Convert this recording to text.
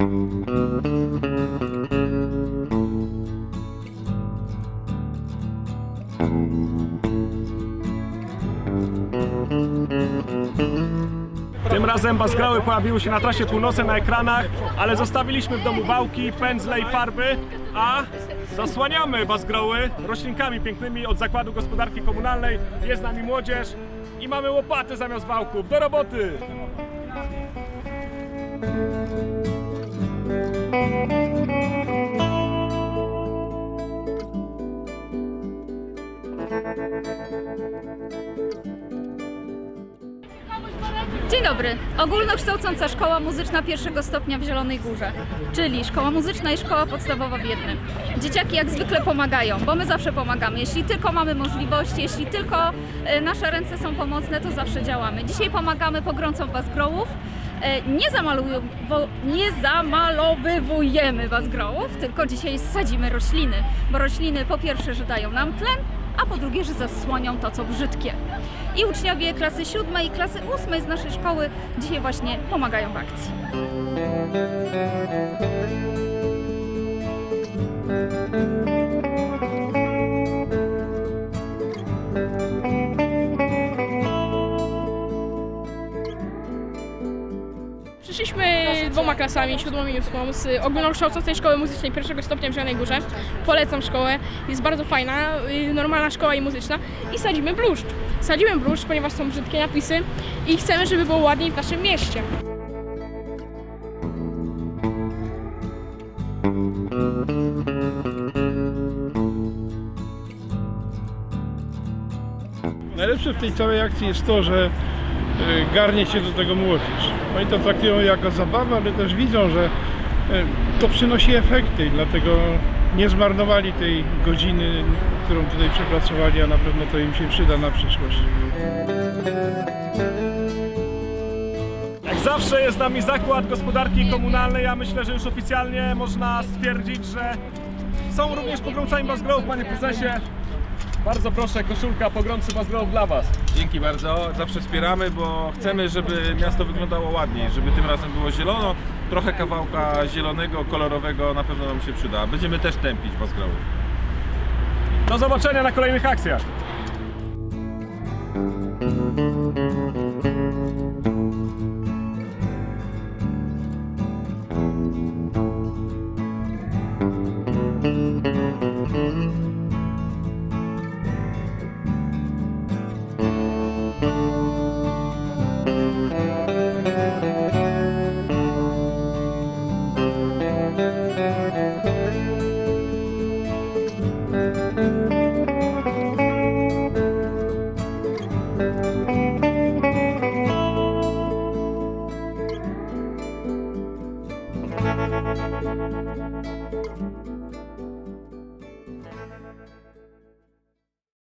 Tym razem bazgrały pojawiły się na trasie północnej na ekranach, ale zostawiliśmy w domu wałki, pędzle i farby, a zasłaniamy bazgroły roślinkami pięknymi od Zakładu Gospodarki Komunalnej. Jest z nami młodzież i mamy łopaty zamiast wałków. Do roboty! Dzień dobry. Ogólnokształcąca Szkoła Muzyczna pierwszego stopnia w Zielonej Górze, czyli Szkoła Muzyczna i Szkoła Podstawowa w jednym. Dzieciaki jak zwykle pomagają, bo my zawsze pomagamy. Jeśli tylko mamy możliwość, jeśli tylko e, nasze ręce są pomocne, to zawsze działamy. Dzisiaj pomagamy pogromcom bazgrołów. E, Nie, zamalują- nie zamalowywujemy bazgrołów, tylko dzisiaj sadzimy rośliny, bo rośliny po pierwsze, że dają nam tlen, a po drugie, że zasłanią to, co brzydkie. I uczniowie klasy siódmej i klasy ósmej z naszej szkoły dzisiaj właśnie pomagają w akcji. Przyszliśmy dwoma klasami, siódmą i ósmą, z ogólnokształcącej szkoły muzycznej pierwszego stopnia w Zielonej Górze. Polecam szkołę, jest bardzo fajna, y, normalna szkoła i muzyczna. I sadzimy bluszcz. Sadzimy bluszcz, ponieważ są brzydkie napisy i chcemy, żeby było ładniej w naszym mieście. Najlepsze w tej całej akcji jest to, że e, garnie się do tego młodzież. Oni to traktują jako zabawę, ale też widzą, że e, to przynosi efekty dlatego nie zmarnowali tej godziny, którą tutaj przepracowali, a na pewno to im się przyda na przyszłość. Jak zawsze jest z nami Zakład Gospodarki Komunalnej. Ja myślę, że już oficjalnie można stwierdzić, że są również pogromcami bazgrołów, panie prezesie. Bardzo proszę, koszulka pogromcy bazgrołów dla was. Dzięki bardzo, zawsze wspieramy, bo chcemy, żeby miasto wyglądało ładniej, żeby tym razem było zielono. Trochę kawałka zielonego, kolorowego na pewno nam się przyda. Będziemy też tępić bazgroły. Do zobaczenia na kolejnych akcjach.